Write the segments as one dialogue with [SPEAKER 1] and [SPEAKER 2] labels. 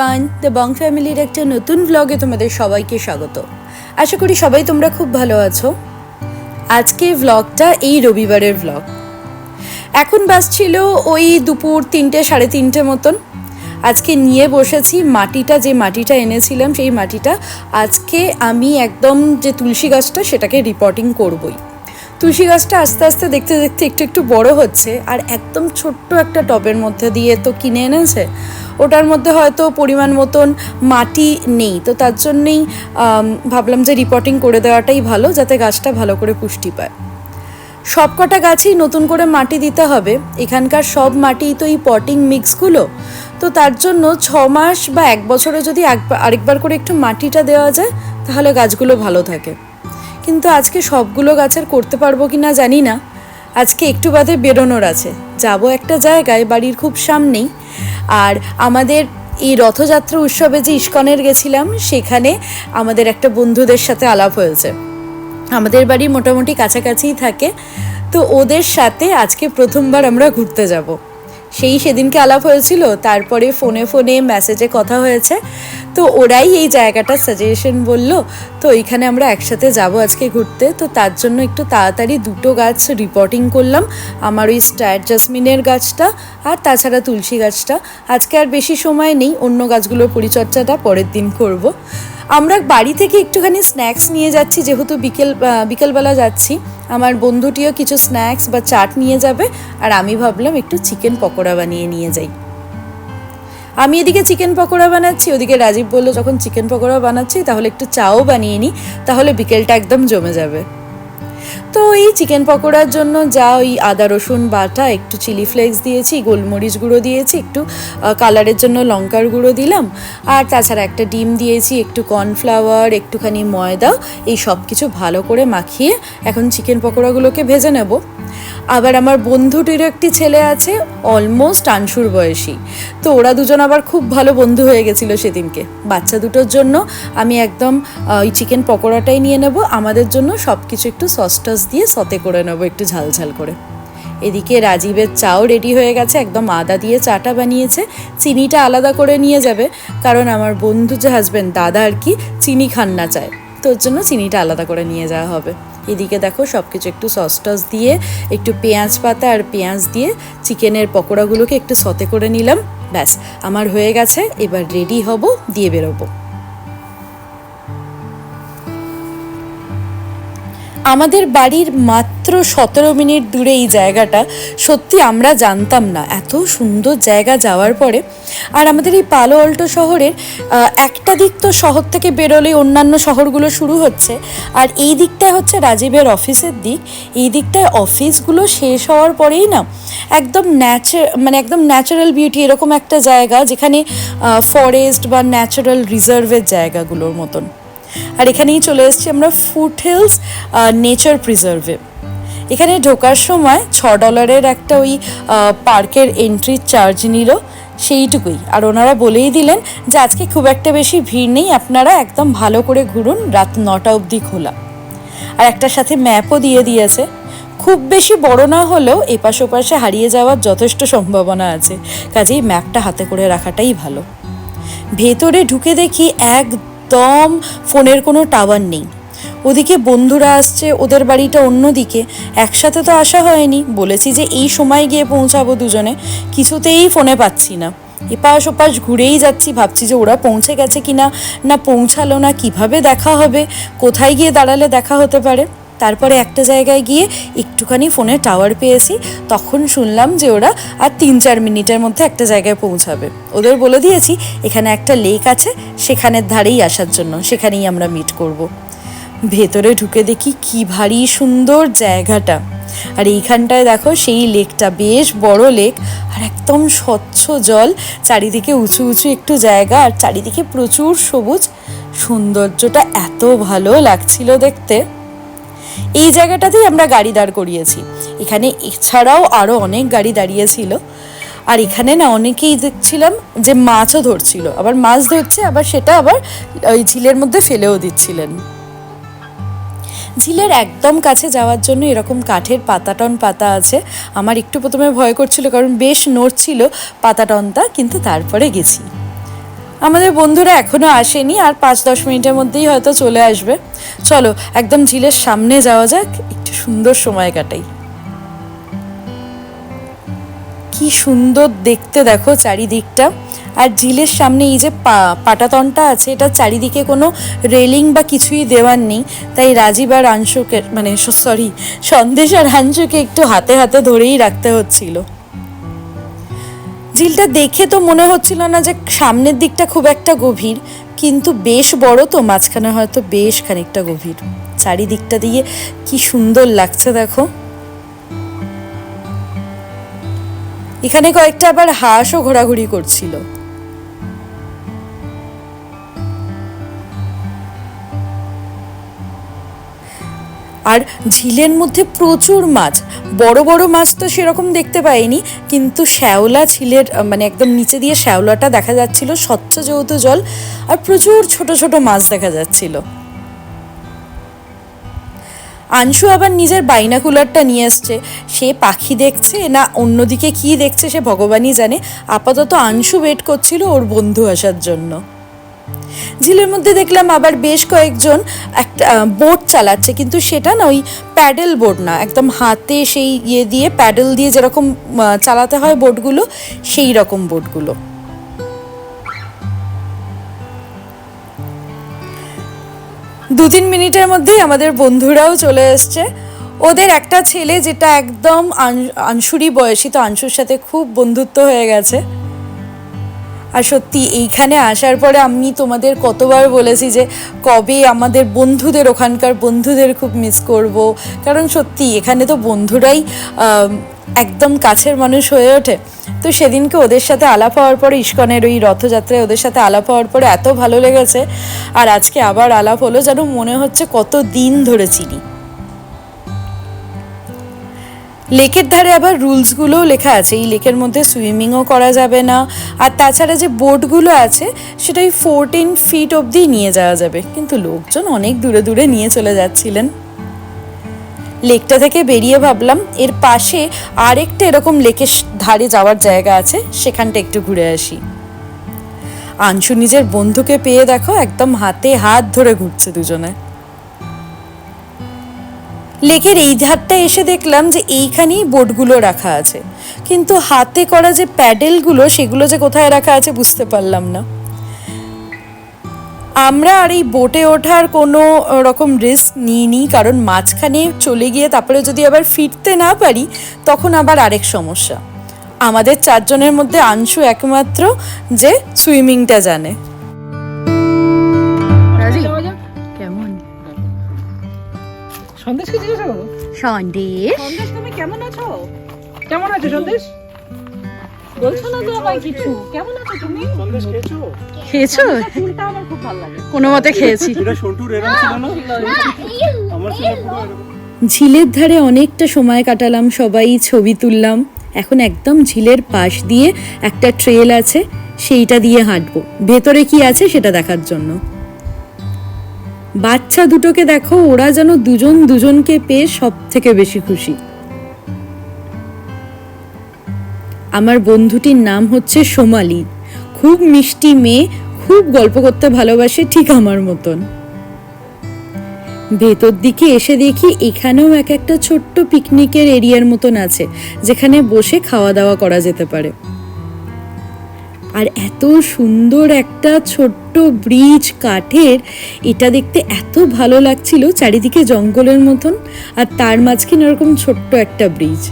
[SPEAKER 1] Everyone the Bong ফ্যামিলির একটা নতুন ব্লগে তোমাদের সবাইকে স্বাগত। আশা করি সবাই তোমরা খুব ভালো আছো। আজকে ব্লগটা এই রবিবারের ব্লগ এখন বাস ছিল ওই দুপুর তিনটে, সাড়ে তিনটে মতন। আজকে নিয়ে বসেছি মাটিটা, যে মাটিটা এনেছিলাম সেই মাটিটা। আজকে আমি একদম যে তুলসী গাছটা সেটাকে রিপোর্টিং করবই। তুলসী গাছটা আস্তে আস্তে দেখতে দেখতে একটু একটু বড় হচ্ছে, আর একদম ছোট্ট একটা টবের মধ্যে দিয়ে তো কিনে এনেছে। ওটার মধ্যে হয়তো পরিমাণ মতন মাটি নেই, তো তার জন্যেই ভাবলাম যে রিপোর্টিং করে দেওয়াটাই ভালো, যাতে গাছটা ভালো করে পুষ্টি পায়। সব কটা গাছেই নতুন করে মাটি দিতে হবে। এখানকার সব মাটি তো এই পটিং মিক্সগুলো তো তার জন্য ছ মাস বা এক বছরে যদি একবার, আরেকবার করে একটু মাটিটা দেওয়া যায়, তাহলে গাছগুলো ভালো থাকে। কিন্তু আজকে সবগুলো গাছের করতে পারব কি না জানি না। আজকে একটু বাদে বেরোনোর আছে। যাব একটা জায়গায়, বাড়ির খুব সামনেই। আর আমাদের এই রথযাত্রা উৎসবে যে ইস্কনের গেছিলাম, সেখানে আমাদের একটা বন্ধুদের সাথে আলাপ হয়েছে। আমাদের বাড়ি মোটামুটি কাছাকাছিই থাকে। তো ওদের সাথে আজকে প্রথমবার আমরা ঘুরতে যাব। সেই সেদিনকে আলাপ হয়েছিল, তারপরে ফোনে ফোনে মেসেজে কথা হয়েছে। তো ওরাই এই জায়গাটা সাজেশন বলল, তো ওইখানে আমরা একসাথে যাব আজকে ঘুরতে। তো তার জন্য একটু তাড়াতাড়ি দুটো গাছ রিপোর্টিং করলাম, আমার ওই স্টার জাসমিনের গাছটা আর তাছাড়া তুলসী গাছটা। আজকে আর বেশি সময় নেই, অন্য গাছগুলোর পরিচর্যাটা পরের দিন করব। আমরা বাড়ি থেকে একটুখানি স্ন্যাক্স নিয়ে যাচ্ছি, যেহেতু বিকেল বিকেলবেলা যাচ্ছি। আমার বন্ধুটিও কিছু স্ন্যাক্স বা চাট নিয়ে যাবে, আর আমি ভাবলাম একটু চিকেন পকোড়া বানিয়ে নিয়ে যাই। আমি এদিকে চিকেন পকোড়া বানাচ্ছি, ওদিকে রাজীব বলল, যখন চিকেন পকোড়া বানাচ্ছি, তাহলে একটু চাও বানিয়ে নিই তাহলে বিকেলটা একদম জমে যাবে। তো এই চিকেন পকোড়ার জন্য যা ওই আদা, রসুন বাটা, একটু চিলি ফ্লেক্স দিয়েছি, গোলমরিচ গুঁড়ো দিয়েছি, একটু কালারের জন্য লঙ্কার গুঁড়ো দিলাম, আর তাছাড়া একটা ডিম দিয়েছি, একটু কর্নফ্লাওয়ার, একটুখানি ময়দা, এই সব কিছু ভালো করে মাখিয়ে এখন চিকেন পকোড়াগুলোকে ভেজে নেব। আবার আমার বন্ধুটির একটি ছেলে আছে অলমোস্ট আনসুর বয়সী। তো ওরা দুজন আবার খুব ভালো বন্ধু হয়ে গেছিল সেদিনকে। বাচ্চা দুটোর জন্য আমি একদম ওই চিকেন পকোড়াটাই নিয়ে নেব। আমাদের জন্য সব কিছু একটু সস টস দিয়ে সতে করে নেব একটু ঝাল ঝাল করে। এদিকে রাজীবের চাও রেডি হয়ে গেছে, একদম আদা দিয়ে চাটা বানিয়েছে। চিনিটা আলাদা করে নিয়ে যাবে, কারণ আমার বন্ধু যে হাজবেন্ড দাদা আর কি, চিনি খান না চায়। তোর জন্য চিনিটা আলাদা করে নিয়ে যাওয়া হবে। এদিকে দেখো সব কিছু একটু সস টস দিয়ে, একটু পেঁয়াজ পাতা আর পেঁয়াজ দিয়ে চিকেনের পকোড়াগুলোকে একটু সতে করে নিলাম। ব্যাস, আমার হয়ে গেছে, এবার রেডি হব, দিয়ে বেরোবো। আমাদের বাড়ির মাত্র সতেরো মিনিট দূরে এই জায়গাটা, সত্যি আমরা জানতাম না। এত সুন্দর জায়গা যাওয়ার পরে, আর আমাদের এই পালো অল্টো শহরের একটা দিক তো শহর থেকে বেরোলে অন্যান্য শহরগুলো শুরু হচ্ছে, আর এই দিকটায় হচ্ছে রাজীবের অফিসের দিক। এই দিকটায় অফিসগুলো শেষ হওয়ার পরেই না, একদম ন্যাচার মানে একদম ন্যাচারাল বিউটি এরকম একটা জায়গা, যেখানে ফরেস্ট বা ন্যাচারাল রিজার্ভের জায়গাগুলোর মতন। আর এখানেই চলে এসেছি আমরা ফুট হিলস নেচার প্রিজার্ভে এখানে ঢোকার সময় ছ ডলারের একটা ওই পার্কের এন্ট্রি চার্জ নিল, সেইটুকুই। আর ওনারা বলেই দিলেন যে আজকে খুব একটা বেশি ভিড় নেই, আপনারা একদম ভালো করে ঘুরুন, রাত নটা অবধি খোলা। আর একটার সাথে ম্যাপও দিয়ে দিয়েছে। খুব বেশি বড় না হলেও এপাশ ওপাশে হারিয়ে যাওয়ার যথেষ্ট সম্ভাবনা আছে। কাজেই ম্যাপটা হাতে করে রাখাটাই ভালো। ভেতরে ঢুকে দেখি একদম ফোনের কোনো টাওয়ার নেই। ওদিকে বন্ধুরা আসছে, ওদের বাড়িটা অন্যদিকে। একসাথে তো আসা হয়নি। বলেছি যে এই সময় গিয়ে পৌঁছাবো দুজনে। কিছুতেই ফোনে পাচ্ছি না। এপাশ ওপাশ ঘুরেই যাচ্ছি, ভাবছি যে ওরা পৌঁছে গেছে কিনা, না পৌঁছালো না, কীভাবে দেখা হবে, কোথায় গিয়ে দাঁড়ালে দেখা হতে পারে। তারপরে একটা জায়গায় গিয়ে একটুখানি ফোনে টাওয়ার পেয়েছি, তখন শুনলাম যে ওরা আর তিন চার মিনিটের মধ্যে একটা জায়গায় পৌঁছাবে। ওদের বলে দিয়েছি, এখানে একটা লেক আছে, সেখানের ধারেই আসার জন্য, সেখানেই আমরা মিট করব। ভেতরে ঢুকে দেখি কি ভারী সুন্দর জায়গাটা। আর এইখানটায় দেখো সেই লেকটা বেশ বড় লেক আর একদম স্বচ্ছ জল, চারিদিকে উঁচু উঁচু একটু জায়গা, আর চারিদিকে প্রচুর সবুজ। সৌন্দর্যটা এত ভালো লাগছিল দেখতে। এই জায়গাটাতেই আমরা গাড়ি দাঁড় করিয়েছি। এখানে এছাড়াও আরও অনেক গাড়ি দাঁড়িয়েছিল। আর এখানে না অনেকেই দেখছিলাম যে মাছও ধরছিল। আবার মাছ ধরছে, আবার সেটা আবার ওই ঝিলের মধ্যে ফেলেও দিচ্ছিলেন। ঝিলের একদম কাছে যাওয়ার জন্য এরকম কাঠের পাতাটন পাতা আছে। আমার একটু প্রথমে ভয় করছিল, কারণ বেশ নড়ছিল পাতাটনটা, কিন্তু তারপরে গেছি। আমাদের বন্ধুরা এখনও আসেনি, আর পাঁচ দশ মিনিটের মধ্যেই হয়তো চলে আসবে। চলো, একদম ঝিলের সামনে যাওয়া যাক, একটু সুন্দর সময় কাটাই। কি সুন্দর দেখতে দেখো চারিদিকটা। আর ঝিলের সামনে এই যে পাটাতনটা আছে, এটা চারিদিকে কোনো রেলিং বা কিছুই দেওয়ার নেই। তাই রাজীব আর আংশুকে মানে সরি সন্দেশ আর আংশুকে একটু হাতে হাতে ধরেই রাখতে হচ্ছিল। ঝিলটা দেখে তো মনে হচ্ছিল না যে সামনের দিকটা খুব একটা গভীর, কিন্তু বেশ বড় তো, মাঝখানে হয়তো বেশ খানিকটা গভীর। চারিদিকটা দিয়ে কি সুন্দর লাগছে, দেখো। এখানে কয়েকটা আবার হাঁসও ঘোরাঘুরি করছিল। আর ঝিলের মধ্যে প্রচুর মাছ। বড় বড় মাছ তো সেরকম দেখতে পাইনি, কিন্তু শ্যাওলা ঝিলের মানে একদম নিচে দিয়ে শ্যাওলাটা দেখা যাচ্ছিল, স্বচ্ছ যেহেতু জল, আর প্রচুর ছোট ছোট মাছ দেখা যাচ্ছিল। আংশু আবার নিজের বাইনাকুলারটা নিয়ে এসছে সে পাখি দেখছে না অন্যদিকে কি দেখছে সে ভগবানই জানে। আপাতত আংশু ওয়েট করছিল ওর বন্ধু আসার জন্য। ঝিলের মধ্যে দেখলাম আবার বেশ কয়েকজন একটা বোট চালাচ্ছে, কিন্তু সেটা না ওই প্যাডেল বোট না, একদম হাতে সেই ইয়ে দিয়ে, প্যাডেল দিয়ে যেরকম চালাতে হয় বোটগুলো, সেই রকম বোটগুলো। দু তিন মিনিটের মধ্যেই আমাদের বন্ধুরাও চলে এসছে। ওদের একটা ছেলে যেটা একদম আন- আনসুরি বয়সী, তো আনসুর সাথে খুব বন্ধুত্ব হয়ে গেছে। আর সত্যি এইখানে আসার পরে আমি তোমাদের কতবার বলেছি যে কবে আমাদের বন্ধুদের, ওখানকার বন্ধুদের খুব মিস করব। কারণ সত্যি এখানে তো বন্ধুরাই একদম কাছের মানুষ হয়ে ওঠে। তো সেদিনকে ওদের সাথে আলাপ হওয়ার পরে, ইস্কনের ওই রথযাত্রায় ওদের সাথে আলাপ হওয়ার পরে এত ভালো লেগেছে। আর আজকে আবার আলাপ হলো যেন মনে হচ্ছে কত দিন ধরে চিনি। লেকের ধারে আবার রুলসগুলোও লেখা আছে। এই লেকের মধ্যে সুইমিংও করা যাবে না। আর তাছাড়া যে বোটগুলো আছে, সেটা ওই ফোরটিন ফিট অবধি নিয়ে যাওয়া যাবে। কিন্তু লোকজন অনেক দূরে দূরে নিয়ে চলে যাচ্ছিলেন। লেকটা থেকে বেরিয়ে ভাবলাম, এর পাশে আরেকটা এরকম লেকের ধারে যাওয়ার জায়গা আছে, সেখানটা একটু ঘুরে আসি। আংশু নিজের বন্ধুকে পেয়ে দেখো, একদম হাতে হাত ধরে ঘুরছে দুজনে। লেকের এই ধারটা এসে দেখলাম যে এইখানেই বোটগুলো রাখা আছে। কিন্তু হাতে করা যে প্যাডেলগুলো, সেগুলো যে কোথায় রাখা আছে বুঝতে পারলাম না। আমরা আর এই বোটে ওঠার কোনো রকম রিস্ক নিইনি, কারণ মাঝখানে চলে গিয়ে তারপরে যদি আবার ফিরতে না পারি, তখন আবার আরেক সমস্যা। আমাদের চারজনের মধ্যে আংশু একমাত্র যে সুইমিংটা জানে।
[SPEAKER 2] সন্দেশকে জিজ্ঞাসা করো?
[SPEAKER 3] সন্দেশ।
[SPEAKER 2] সন্দেশ তুমি কেমন আছো? কেমন আছো সন্দেশ? বলছো না তো আবার কিছু? কেমন আছো তুমি?
[SPEAKER 4] সন্দেশ খেয়েছো?
[SPEAKER 3] খেয়েছো?
[SPEAKER 2] চুলটা আমার খুব ভালো লাগে।
[SPEAKER 3] কোনো মতে খেয়েছি।
[SPEAKER 4] এটা সন্টুর এরম ছিল না? আমার ছিল পুরো এরকম।
[SPEAKER 1] ঝিলের ধারে অনেকটা সময় কাটালাম সবাই ছবি তুললাম। এখন একদম ঝিলের পাশ দিয়ে একটা ট্রেল আছে সেইটা দিয়ে হাঁটবো। ভেতরে কি আছে সেটা দেখার জন্য। বাচ্চা দুটোকে দেখো, ওরা যেন দুজন দুজনকে পেয়ে সব থেকে বেশি খুশি। আমার বন্ধুটির নাম হচ্ছে সোমালি। খুব মিষ্টি মেয়ে, খুব গল্প করতে ভালোবাসে ঠিক আমার মতন। ভেতর দিকে এসে দেখি এখানেও এক একটা ছোট্ট পিকনিকের এরিয়ার মতন আছে, যেখানে বসে খাওয়া দাওয়া করা যেতে পারে। আর এত সুন্দর একটা ছোট্ট ব্রিজ কাঠের, এটা দেখতে এত ভালো লাগছিল চারিদিকে জঙ্গলের মতন আর তার মাঝখানে এরকম ছোট্ট একটা ব্রিজ।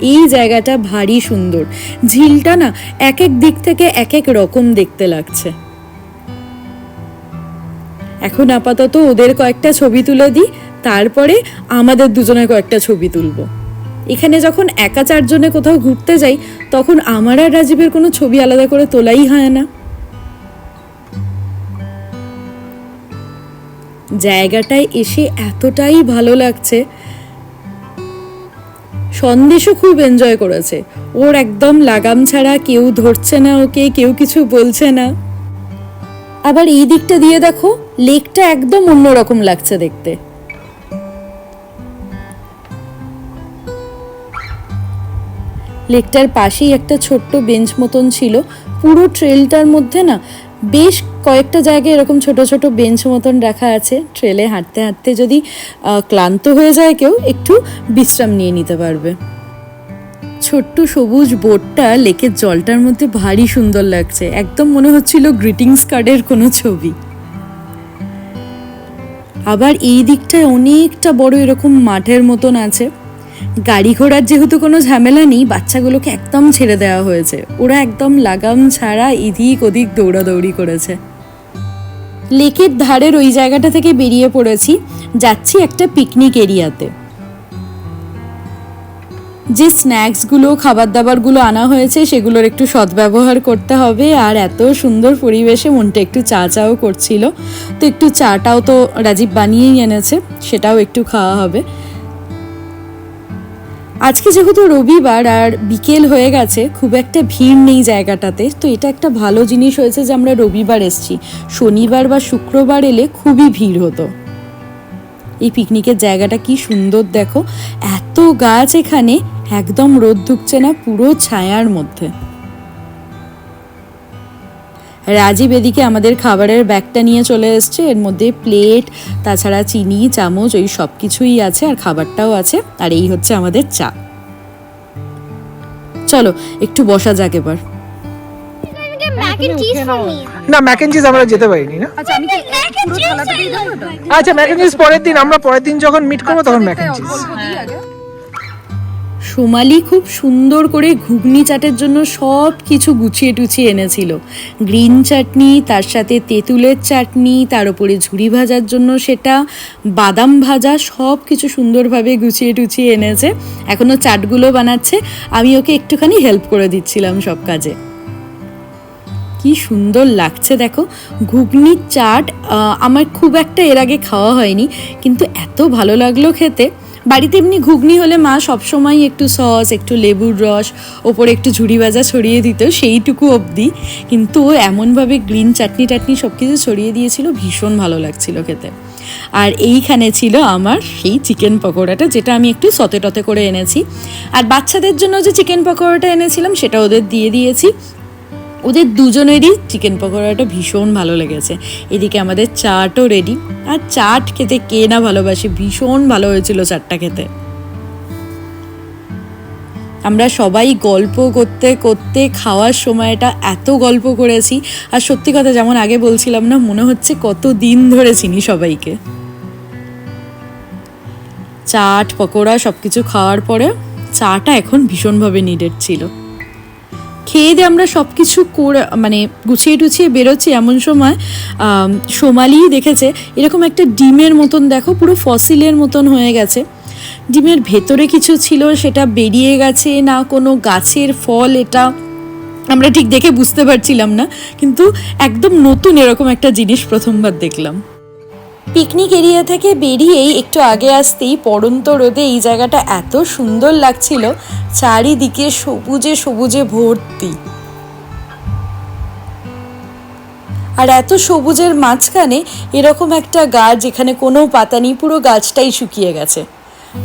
[SPEAKER 1] এই জায়গাটা ভারী সুন্দর। ঝিলটা না এক এক দিক থেকে এক এক রকম দেখতে লাগছে। এখন আপাতত ওদের কয়েকটা ছবি তুলে দিই, তারপরে আমাদের দুজনের কয়েকটা ছবি তুলবো। এখানে যখন একা চারজনে কোথাও ঘুরতে যাই, তখন আমার আর রাজীবের কোনো ছবি আলাদা করে তোলাই হয় না। জায়গাটায় এসে এতটাই ভালো লাগছে। সন্দেশও খুব এনজয় করেছে। ওর একদম লাগাম ছাড়া কেউ ধরছে না ওকে, কেউ কিছু বলছে না। আবার এই দিকটা দিয়ে দেখো, লেকটা একদম অন্যরকম লাগছে দেখতে। লেকটার পাশেই একটা ছোট্ট বেঞ্চ মতন ছিল। পুরো ট্রেলটার মধ্যে না বেশ কয়েকটা জায়গায় এরকম ছোট ছোট বেঞ্চ মতন রাখা আছে। ট্রেলে হাঁটতে হাঁটতে যদি ক্লান্ত হয়ে যায় কেউ, একটু বিশ্রাম নিয়ে নিতে পারবে। ছোট্ট সবুজ বোটটা লেকের জলটার মধ্যে ভারী সুন্দর লাগছে। একদম মনে হচ্ছিল গ্রিটিংস কার্ডের কোনো ছবি। আবার এই দিকটায় অনেকটা বড় এরকম মাঠের মতন আছে। গাড়ি ঘোড়ার যেহেতু কোনো ঝামেলা নেই, বাচ্চাগুলোকে একদম ছেড়ে দেওয়া হয়েছে। ওরা একদম লাগাম ছাড়া এদিক ওদিক দৌড়াদৌড়ি করেছে। লেকের ধারের ওই জায়গাটা থেকে বেরিয়ে পড়েছি। যাচ্ছি একটা পিকনিক এরিয়াতে। যে স্ন্যাক্সগুলো খাবার দাবারগুলো আনা হয়েছে, সেগুলোর একটু সদ্ব্যবহার করতে হবে। আর এত সুন্দর পরিবেশে মনটা একটু চা চাও করছিল। তো একটু চাটাও তো রাজীব বানিয়েই এনেছে, সেটাও একটু খাওয়া হবে। আজকে যেহেতু রবিবার আর বিকেল হয়ে গেছে, খুব একটা ভিড় নেই জায়গাটাতে, তো এটা একটা ভালো জিনিস হয়েছে যে আমরা রবিবার এসছি। শনিবার বা শুক্রবার এলে খুবই ভিড় হতো। এই পিকনিকের জায়গাটা কি সুন্দর দেখো, এত গাছ এখানে, একদম রোদ ঢুকছে না, পুরো ছায়ার মধ্যে। রাজীব এদিকে আমাদের খাবারের ব্যাগটা নিয়ে চলে এসছে। এর মধ্যে প্লেট তাছাড়া চিনি চামচ ওই সব কিছুই আছে আর খাবারটাও আছে। আর এই হচ্ছে আমাদের চা। চলো একটু বসা যাক এবার.
[SPEAKER 4] না ম্যাক এন্ড চিজ আমরা যেতে পারিনি না?
[SPEAKER 3] আচ্ছা আমি কি
[SPEAKER 4] আচ্ছা ম্যাক এন্ড চিজ পরের দিন আমরা পরের দিন যখন মিট করব তখন ম্যাক এন্ড চিজ।
[SPEAKER 1] সোমালি খুব সুন্দর করে ঘুগনি চাটের জন্য সব কিছু গুছিয়ে টুছিয়ে এনেছিল। গ্রিন চাটনি, তার সাথে তেঁতুলের চাটনি, তার উপরে ঝুড়ি ভাজার জন্য সেটা, বাদাম ভাজা সব কিছু সুন্দরভাবে গুছিয়ে টুছিয়ে এনেছে। এখনও চাটগুলো বানাচ্ছে। আমি ওকে একটুখানি হেল্প করে দিচ্ছিলাম সব কাজে। কি সুন্দর লাগছে দেখো। ঘুগনির চাট আমার খুব একটা এর আগে খাওয়া হয়নি, কিন্তু এত ভালো লাগল খেতে। বাড়িতে এমনি ঘুগনি হলে মা সবসময় একটু সস, একটু লেবুর রস, ওপরে একটু ঝুড়ি ভাজা ছড়িয়ে দিত, সেইটুকু অবধি। কিন্তু এমনভাবে গ্রিন চাটনি টাটনি সব কিছু ছড়িয়ে দিয়েছিল, ভীষণ ভালো লাগছিল খেতে। আর এইখানে ছিল আমার সেই চিকেন পকোড়াটা, যেটা আমি একটু সতে টতে করে এনেছি। আর বাচ্চাদের জন্য যে চিকেন পকোড়াটা এনেছিলাম, সেটা ওদের দিয়ে দিয়েছি। ওদের দুজনেরই চিকেন পকোড়াটা ভীষণ ভালো লেগেছে। এদিকে আমাদের চাটও রেডি আর চাট খেতে কে না ভালোবাসে, ভীষণ ভালো হয়েছিল চাটটা খেতে। আমরা সবাই গল্প করতে করতে খাওয়ার সময়টা এত গল্প করেছি। আর সত্যি কথা যেমন আগে বলছিলাম না, মনে হচ্ছে কত দিন ধরে চিনি সবাইকে। চাট, পকোড়া সব কিছু খাওয়ার পরে চাটা এখন ভীষণভাবে নিডেড ছিল। খেয়ে দিয়ে আমরা সব কিছু করে মানে গুছিয়ে টুছিয়ে বেরোচ্ছি এমন সময় আম, সোমালি দেখেছে এরকম একটা ডিমের মতন দেখো পুরো ফসিলের মতন হয়ে গেছে। ডিমের ভেতরে কিছু ছিল সেটা বেরিয়ে গেছে না কোনো গাছের ফল এটা আমরা ঠিক দেখে বুঝতে পারছিলাম না কিন্তু একদম নতুন এরকম একটা জিনিস প্রথমবার দেখলাম। পিকনিক এরিয়া থেকে বেরিয়েই একটু আগে আসতেই পড়ন্ত রোদে এই জায়গাটা এত সুন্দর লাগছিল, চারিদিকে সবুজে সবুজে ভর্তি। আর এত সবুজের মাঝখানে এরকম একটা গাছ যেখানে কোনো পাতা নেই, পুরো গাছটাই শুকিয়ে গেছে।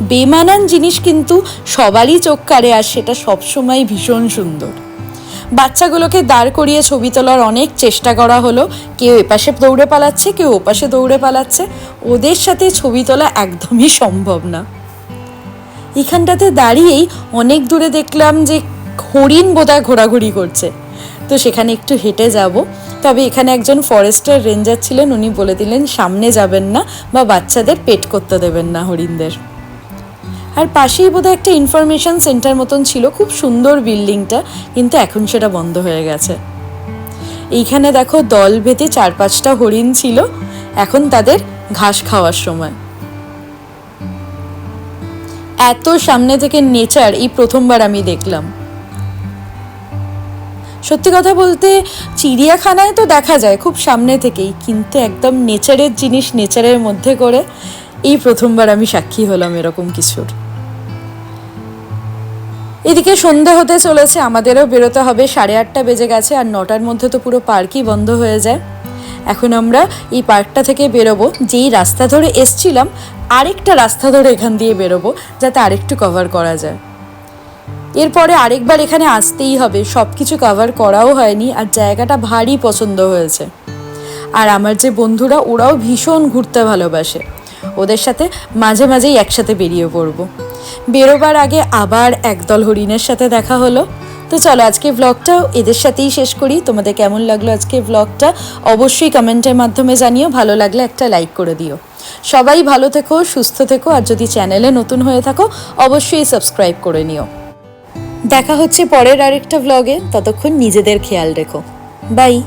[SPEAKER 1] বেমানান জিনিস কিন্তু সবারই চোখ কাড়ে আর সেটা সবসময় ভীষণ সুন্দর। বাচ্চাগুলোকে দাঁড় করিয়ে ছবি তোলার অনেক চেষ্টা করা হলো। কেউ এপাশে দৌড়ে পালাচ্ছে, কেউ ওপাশে দৌড়ে পালাচ্ছে। ওদের সাথে ছবি তোলা একদমই সম্ভব না। এখানটাতে দাঁড়িয়েই অনেক দূরে দেখলাম যে হরিণ বোধহয় ঘোরাঘুরি করছে। তো সেখানে একটু হেঁটে যাব। তবে এখানে একজন ফরেস্টের রেঞ্জার ছিলেন, উনি বলে দিলেন, সামনে যাবেন না বা বাচ্চাদের পেট করতে দেবেন না হরিণদের। আর পাশেই বোধহয় একটা ইনফরমেশন সেন্টার মতন ছিল, খুব সুন্দর বিল্ডিংটা, কিন্তু এখন সেটা বন্ধ হয়ে গেছে। এইখানে দেখো দল ভেতে চার পাঁচটা হরিণ ছিল, এখন তাদের ঘাস খাওয়ার সময়। এত সামনে থেকে নেচার এই প্রথমবার আমি দেখলাম। সত্যি কথা বলতে, চিড়িয়াখানায় তো দেখা যায় খুব সামনে থেকেই, কিন্তু একদম নেচারের জিনিস নেচারের মধ্যে করে, এই প্রথমবার আমি সাক্ষী হলাম এরকম কিছুর। এদিকে সন্ধে হতে চলেছে, আমাদেরও বেরোতে হবে। সাড়ে আটটা বেজে গেছে আর নটার মধ্যে তো পুরো পার্কই বন্ধ হয়ে যায়। এখন আমরা এই পার্কটা থেকে বেরোবো। যেই রাস্তা ধরে এসছিলাম, আরেকটা রাস্তা ধরে এখান দিয়ে বেরোবো, যাতে আরেকটু কভার করা যায়। এরপরে আরেকবার এখানে আসতেই হবে। সব কিছু কভার করাও হয়নি আর জায়গাটা ভারী পছন্দ হয়েছে। আর আমার যে বন্ধুরা, ওরাও ভীষণ ঘুরতে ভালোবাসে। ওদের সাথে মাঝে মাঝেই একসাথে বেরিয়ে পড়ব। বেরোবার আগে আবার একদল হরিণের সাথে দেখা হলো। তো চলো আজকে ব্লগটা এদের সাথেই শেষ করি। তোমাদের কেমন লাগল আজকে ব্লগটা অবশ্যই কমেন্টের মাধ্যমে জানিও। ভালো লাগলে একটা লাইক করে দিও। সবাই ভালো থেকো, সুস্থ থেকো, আর যদি চ্যানেলে নতুন হয়ে থাকো, অবশ্যই সাবস্ক্রাইব করে নিও। দেখা হচ্ছে পরের আরেকটা ব্লগে ততক্ষণ নিজেদের খেয়াল রেখো। বাই